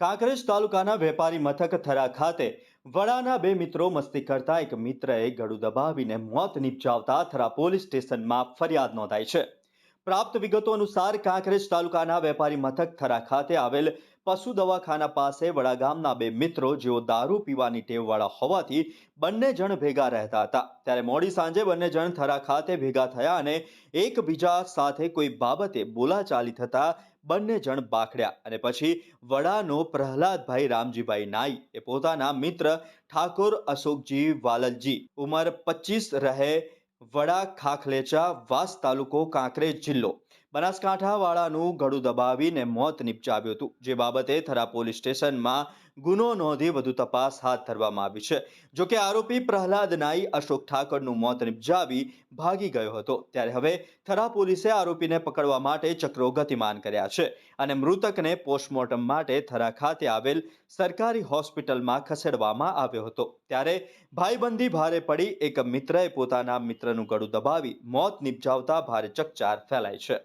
કાંકરેજ તાલુકાના વેપારી મથક થરા ખાતે વડાના બે મિત્રો મસ્તી કરતા એક મિત્રએ ગળું દબાવીને મોત નિપજાવતા થરા પોલીસ સ્ટેશનમાં ફરિયાદ નોંધાઈ છે. પ્રાપ્ત વિગતો અનુસાર કાંકરેજ તાલુકાના વેપારી મથક થરા ખાતે આવેલ પશુ દવાખાના પાસે વડા ગામના બે મિત્રો જેઓ દારૂ પીવાની ટેવવાળા હોવાથી બંને જણ ભેગા રહેતા હતા. ત્યારે મોડી સાંજે બંને જણ થરા ખાતે ભેગા થયા અને એકબીજા સાથે કોઈ બાબતે બોલાચાલી થતા બંને જણ બાખડ્યા અને પછી વડાનો પ્રહલાદભાઈ રામજીભાઈ નાઈ એ પોતાના મિત્ર ઠાકોર અશોકજી વાલલજી. ઉંમર પચીસ રહે વડા ખાખલેચા વાસ તાલુકો કાંકરેજ જિલ્લો. બનાસકાંઠા વાળાનું ગળું દબાવીને મોત નિપજાવ્યું હતું. જે બાબતે થરા પોલીસ સ્ટેશનમાં ગુનો નોંધી વધુ તપાસ હાથ ધરવામાં આવી છે. જોકે આરોપી પ્રહલાદ નાઈ અશોક ઠાકરનું મોત નિપજાવી ભાગી ગયો હતો. ત્યારે હવે થરા પોલીસે આરોપીને પકડવા માટે ચક્રો ગતિમાન કર્યા છે અને મૃતકને પોસ્ટમોર્ટમ માટે થરા ખાતે આવેલ સરકારી હોસ્પિટલમાં ખસેડવામાં આવ્યો હતો. ત્યારે ભાઈબંધી ભારે પડી, એક મિત્રએ પોતાના મિત્રનું ગળું દબાવી મોત નિપજાવતા ભારે ચકચાર ફેલાય છે.